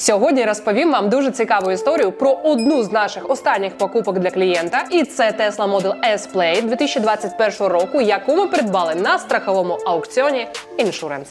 Сьогодні розповім вам дуже цікаву історію про одну з наших останніх покупок для клієнта, і це Tesla Model S Play 2021 року, яку ми придбали на страховому аукціоні Insurance.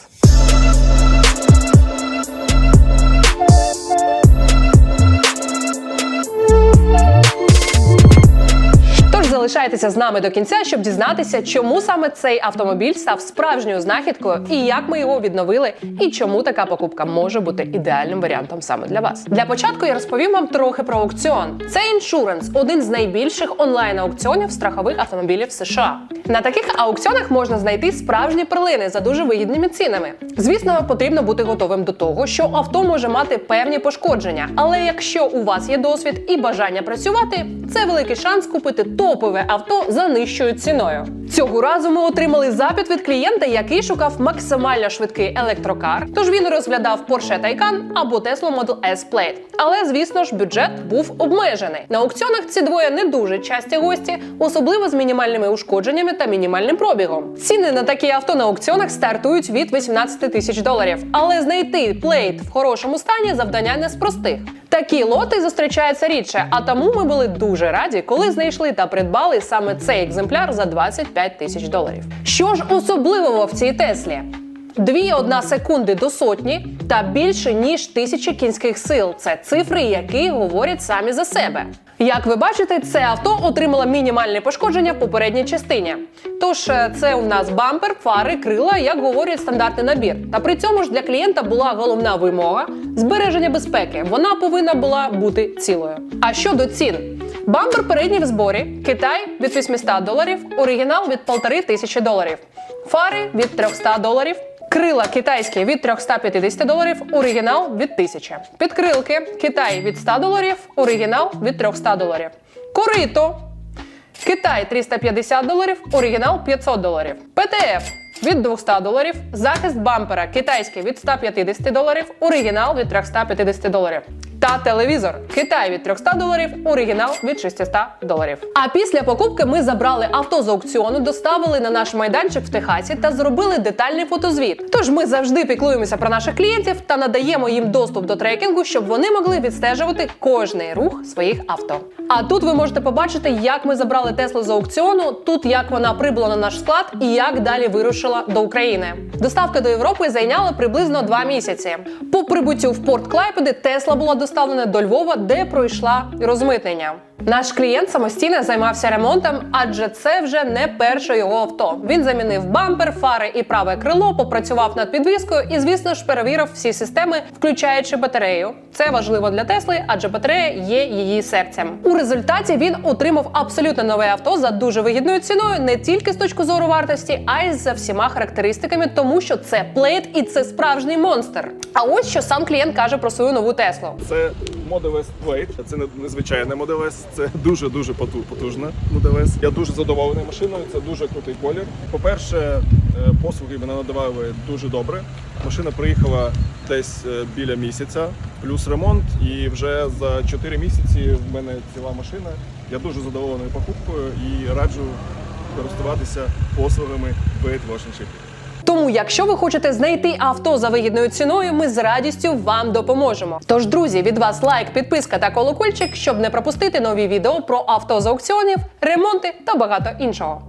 Залишайтеся з нами до кінця, щоб дізнатися, чому саме цей автомобіль став справжньою знахідкою, і як ми його відновили, і чому така покупка може бути ідеальним варіантом саме для вас. Для початку я розповім вам трохи про аукціон. Це Insurance – один з найбільших онлайн-аукціонів страхових автомобілів США. На таких аукціонах можна знайти справжні перлини за дуже вигідними цінами. Звісно, потрібно бути готовим до того, що авто може мати певні пошкодження, але якщо у вас є досвід і бажання працювати, це великий шанс купити топове авто за нижчою ціною. Цього разу ми отримали запит від клієнта, який шукав максимально швидкий електрокар. Тож він розглядав Porsche Taycan або Tesla Model S Plaid. Але звісно ж, бюджет був обмежений. На аукціонах ці двоє не дуже часті гості, особливо з мінімальними ушкодженнями та мінімальним пробігом. Ціни на такі авто на аукціонах стартують від 18 тисяч доларів. Але знайти Plaid в хорошому стані завдання не з простих. Такі лоти зустрічаються рідше, а тому ми були дуже раді, коли знайшли та придбали саме цей екземпляр за 25 тисяч доларів. Що ж особливого в цій Теслі? Дві одна секунди до сотні та більше ніж тисячі кінських сил. Це цифри, які говорять самі за себе. Як ви бачите, це авто отримало мінімальне пошкодження в попередній частині. Тож е, це у нас бампер, фари, крила, як говорить стандартний набір. Та при цьому ж для клієнта була головна вимога збереження безпеки. Вона повинна була бути цілою. А щодо цін, бампер передній в зборі, Китай від 800 доларів, оригінал від 1500 доларів, фари від 300 доларів. Крила китайські від 350 доларів, оригінал від 1000. Підкрилки Китай від 100 доларів, оригінал від 300 доларів. Корито Китай 350 доларів, оригінал 500 доларів. ПТФ від 200 доларів. Захист бампера китайський від 150 доларів, оригінал від 350 доларів. Та телевізор Китай від 300 доларів, оригінал від 600 доларів. А після покупки ми забрали авто з аукціону, доставили на наш майданчик в Техасі та зробили детальний фотозвіт. Тож ми завжди піклуємося про наших клієнтів та надаємо їм доступ до трекінгу, щоб вони могли відстежувати кожний рух своїх авто. А тут ви можете побачити, як ми забрали Теслу з аукціону, тут як вона прибула на наш склад і як далі вирушила до України. Доставка до Європи зайняла приблизно два місяці. По прибуттю в порт Клайпеди Тесла була доставлена до Львова, де пройшла розмитнення. Наш клієнт самостійно займався ремонтом, адже це вже не перше його авто. Він замінив бампер, фари і праве крило, попрацював над підвіскою і, звісно ж, перевірив всі системи, включаючи батарею. Це важливо для Тесли, адже батарея є її серцем. У результаті він отримав абсолютно нове авто за дуже вигідною ціною, не тільки з точки зору вартості, а й за всіма характеристиками, тому що це плейт і це справжній монстр. А ось що сам клієнт каже про свою нову Теслу. Це Model S Plate. Це не незвичайне Model S, це дуже дуже поту- потужна Model S. Я дуже задоволений машиною. Це дуже крутий колір. По-перше, е, послуги мене надавали дуже добре. Машина приїхала десь е, біля місяця, плюс ремонт. І вже за 4 місяці в мене ціла машина. Я дуже задоволений покупкою і раджу користуватися послугами Plate Washington. Тому, якщо ви хочете знайти авто за вигідною ціною, ми з радістю вам допоможемо. Тож, друзі, від вас лайк, підписка та колокольчик, щоб не пропустити нові відео про авто з аукціонів, ремонти та багато іншого.